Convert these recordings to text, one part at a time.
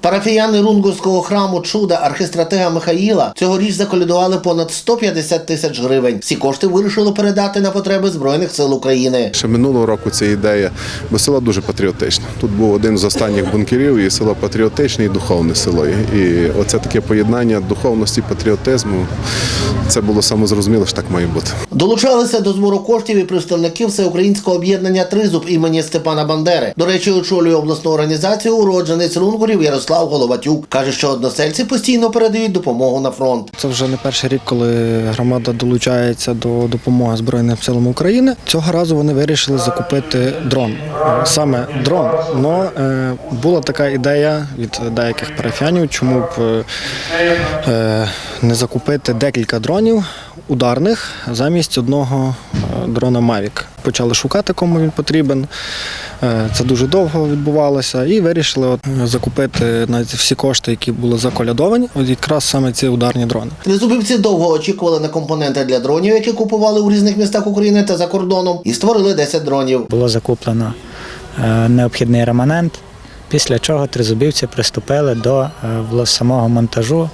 Парафіяни Рунгурського храму чуда архистратега Михаїла цьогоріч заколядували понад 150 тисяч гривень. Всі кошти вирішили передати на потреби збройних сил України. Ще минулого року ця ідея, бо село дуже патріотичне. Тут був один з останніх бункерів, і село патріотичне і духовне село. І оце таке поєднання духовності, патріотизму. Це було самозрозуміло, що так має бути. Долучалися до збору коштів і представники всеукраїнського об'єднання Тризуб імені Степана Бандери. До речі, очолює обласну організацію уродженець Рунгурів Ярослав Головатюк. каже, що односельці постійно передають допомогу на фронт. Це вже не перший рік, коли громада долучається до допомоги Збройним силам України. Цього разу вони вирішили закупити дрон. Саме дрон. Но е, була така ідея від деяких парафіянів, чому б е, е, не закупити декілька дронів ударних замість одного дрона Mavic. Почали шукати, кому він потрібен. Е, Це дуже довго відбувалося, і вирішили от, е, закупити навіть всі кошти, які були заколядовані, от якраз саме ці ударні дрони. Тризубівці довго очікували на компоненти для дронів, які купували у різних містах України та за кордоном, і створили 10 дронів. було закуплено е, необхідний реманент, після чого тризубівці приступили до самого монтажу,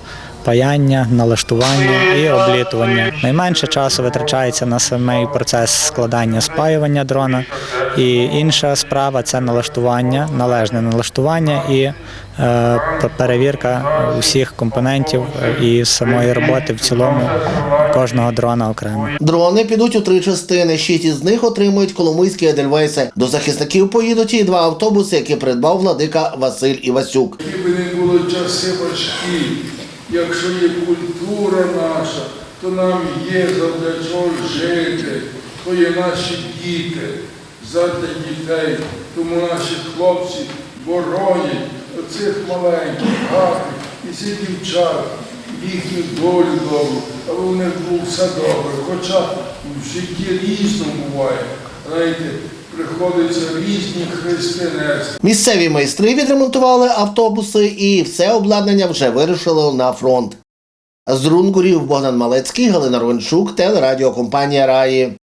паяння, налаштування і облітування. Найменше часу витрачається на самий процес складання спаювання дрона. І інша справа це налаштування, належне налаштування і е, перевірка усіх компонентів е, і самої роботи в цілому кожного дрона окремо. Дрони підуть у три частини. Шість із них отримують коломийські Едельвейси. До захисників поїдуть і два автобуси, які придбав владика Василь Івасюк. Не було часи важкі, якщо є культура наша, то нам є завдяки чого жити, то є наші діти, задля дітей. Тому наші хлопці боронять оцих маленьких, гарних і ці дівчат, їхню долю добру, аби у них було все добре. Хоча в житті різно буває, знаєте, приходиться різні хрести. Місцеві майстри відремонтували автобуси і все обладнання вже вирушило на фронт. З Рунгурів Богдан Малецький, Галина Рончук, телерадіокомпанія Раї.